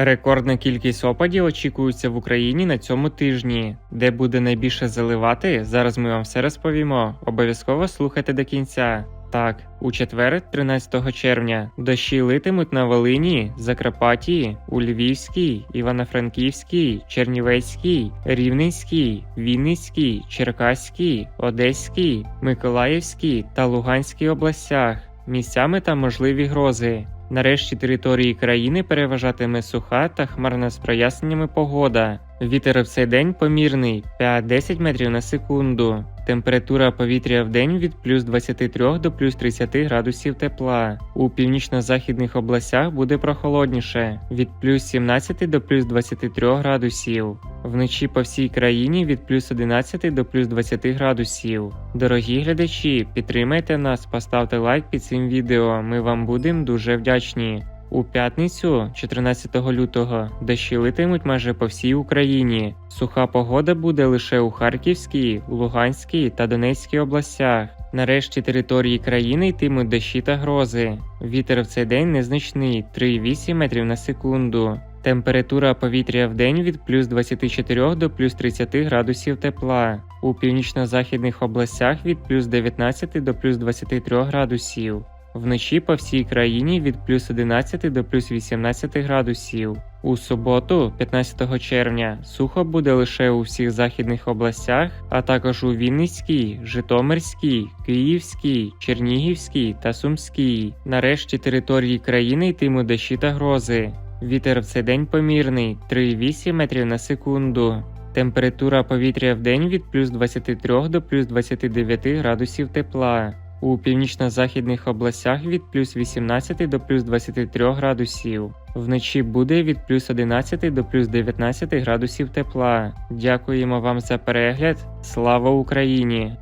Рекордна кількість опадів очікується в Україні на цьому тижні. Де буде найбільше заливати, зараз ми вам все розповімо. Обов'язково слухайте до кінця. Так, у четвер, 13 червня, дощі литимуть на Волині, Закарпатті, у Львівській, Івано-Франківській, Чернівецькій, Рівненській, Вінницькій, Черкаській, Одеській, Миколаївській та Луганській областях. Місцями там можливі грози. Нарешті території країни переважатиме суха та хмарна з проясненнями погода. Вітер в цей день помірний 5-10 метрів на секунду. Температура повітря в день від плюс 23 до плюс 30 градусів тепла. У північно-західних областях буде прохолодніше від плюс 17 до плюс 23 градусів. Вночі по всій країні від плюс 11 до плюс 20 градусів. Дорогі глядачі, підтримайте нас, поставте лайк під цим відео. Ми вам будемо дуже вдячні. У п'ятницю, 14 лютого, дощі литимуть майже по всій Україні. Суха погода буде лише у Харківській, Луганській та Донецькій областях. Нарешті території країни йтимуть дощі та грози. Вітер в цей день незначний 3,8 метрів на секунду. Температура повітря в день від плюс 24 до плюс 30 градусів тепла. У північно-західних областях від плюс 19 до плюс 23 градусів. Вночі по всій країні від плюс 11 до плюс 18 градусів. У суботу, 15 червня, сухо буде лише у всіх західних областях, а також у Вінницькій, Житомирській, Київській, Чернігівській та Сумській. Нарешті території країни йтимуть дощі та грози. Вітер в цей день помірний 3,8 метрів на секунду. Температура повітря в день від плюс 23 до плюс 29 градусів тепла. У північно-західних областях від плюс 18 до плюс 23 градусів. Вночі буде від плюс 11 до плюс 19 градусів тепла. Дякуємо вам за перегляд. Слава Україні!